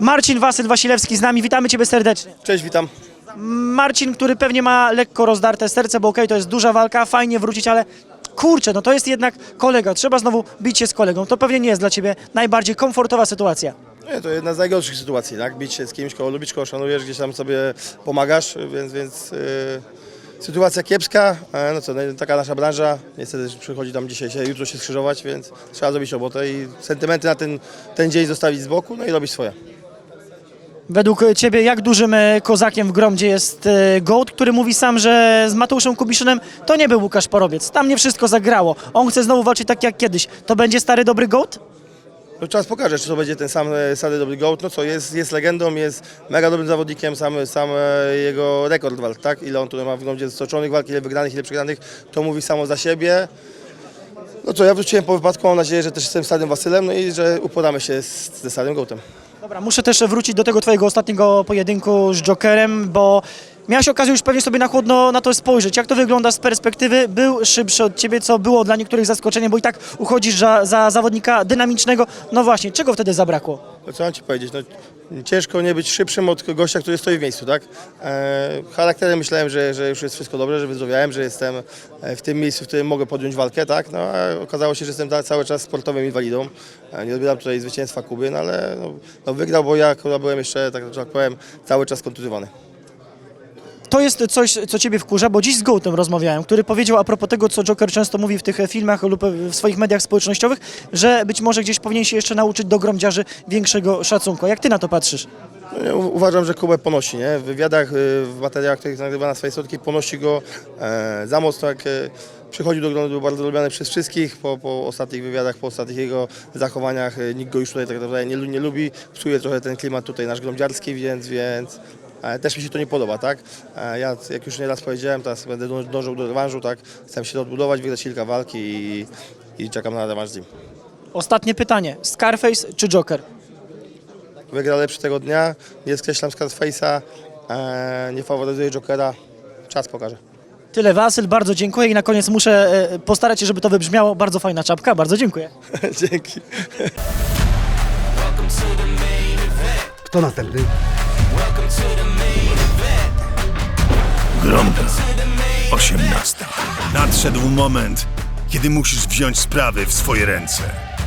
Marcin Wasyl Wasilewski z nami, witamy Ciebie serdecznie. Cześć, witam. Marcin, który pewnie ma lekko rozdarte serce, bo okej, to jest duża walka, fajnie wrócić, ale kurczę, no to jest jednak kolega, trzeba znowu bić się z kolegą. To pewnie nie jest dla Ciebie najbardziej komfortowa sytuacja. Nie, to jedna z najgorszych sytuacji, tak? Bić się z kimś, kogo lubisz, kogo szanujesz, gdzieś tam sobie pomagasz, więc, więc yy, sytuacja kiepska. E, no co, no, taka nasza branża. Niestety przychodzi tam dzisiaj, się, jutro się skrzyżować, więc trzeba zrobić robotę i sentymenty na ten, ten dzień zostawić z boku, no i robić swoje. Według Ciebie, jak dużym e, kozakiem w Gromdzie jest e, Gołd, który mówi sam, że z Mateuszem Kubiszynem to nie był Łukasz Porobiec. Tam nie wszystko zagrało. On chce znowu walczyć tak jak kiedyś. To będzie stary dobry Gołd? No, czas pokaże, czy to będzie ten sam e, stary dobry gołd. No co, jest, jest legendą, jest mega dobrym zawodnikiem, sam, sam e, jego rekord walk, tak? Ile on tutaj ma w wyglądzie stoczonych walk, ile wygranych, ile przegranych, to mówi samo za siebie. No co, ja wróciłem po wypadku, mam nadzieję, że też jestem starym Wasylem, no i że uporamy się z, ze starym gołtem. Dobra, muszę też wrócić do tego twojego ostatniego pojedynku z Jokerem, bo miałeś okazję już pewnie sobie na chłodno na to spojrzeć. Jak to wygląda z perspektywy? Był szybszy od ciebie, co było dla niektórych zaskoczeniem, bo i tak uchodzisz za, za zawodnika dynamicznego. No właśnie, czego wtedy zabrakło? No co mam Ci powiedzieć, no, ciężko nie być szybszym od gościa, który stoi w miejscu, tak? E, charakterem myślałem, że, że już jest wszystko dobrze, że wyzdrowiałem, że jestem e, w tym miejscu, w którym mogę podjąć walkę, tak? No a okazało się, że jestem cały czas sportowym inwalidą. E, nie odbieram tutaj zwycięstwa Kuby, no ale no, no wygrał, bo ja byłem jeszcze, tak, tak powiem, cały czas kontuzjowany. To jest coś, co ciebie wkurza, bo dziś z Gołtem rozmawiałem, który powiedział a propos tego, co Joker często mówi w tych filmach lub w swoich mediach społecznościowych, że być może gdzieś powinien się jeszcze nauczyć do gromdziarzy większego szacunku. Jak ty na to patrzysz? No, uważam, że Kubę ponosi, nie? W wywiadach, y, w materiałach, których nagrywa na swojej słodki, ponosi go e, za mocno, jak e, przychodził do grona, był bardzo lubiany przez wszystkich, po, po ostatnich wywiadach, po ostatnich jego zachowaniach, e, nikt go już tutaj tak naprawdę nie, nie lubi, psuje trochę ten klimat tutaj nasz gromdziarski, więc, więc e, też mi się to nie podoba, tak? E, ja, jak już nieraz powiedziałem, teraz będę dąż- dążył do rewanżu, tak? Chcę się odbudować, wygrać kilka walki i, i czekam na rewanż z nim. Ostatnie pytanie. Scarface czy Joker? Wygra lepszy tego dnia, nie skreślam Scarface'a, e, nie faworyzuję Jokera, czas pokaże. Tyle Wasyl, bardzo dziękuję i na koniec muszę e, postarać się, żeby to wybrzmiało. Bardzo fajna czapka, bardzo dziękuję. Dzięki. Kto następny? Gromda. 18. Nadszedł moment, kiedy musisz wziąć sprawy w swoje ręce.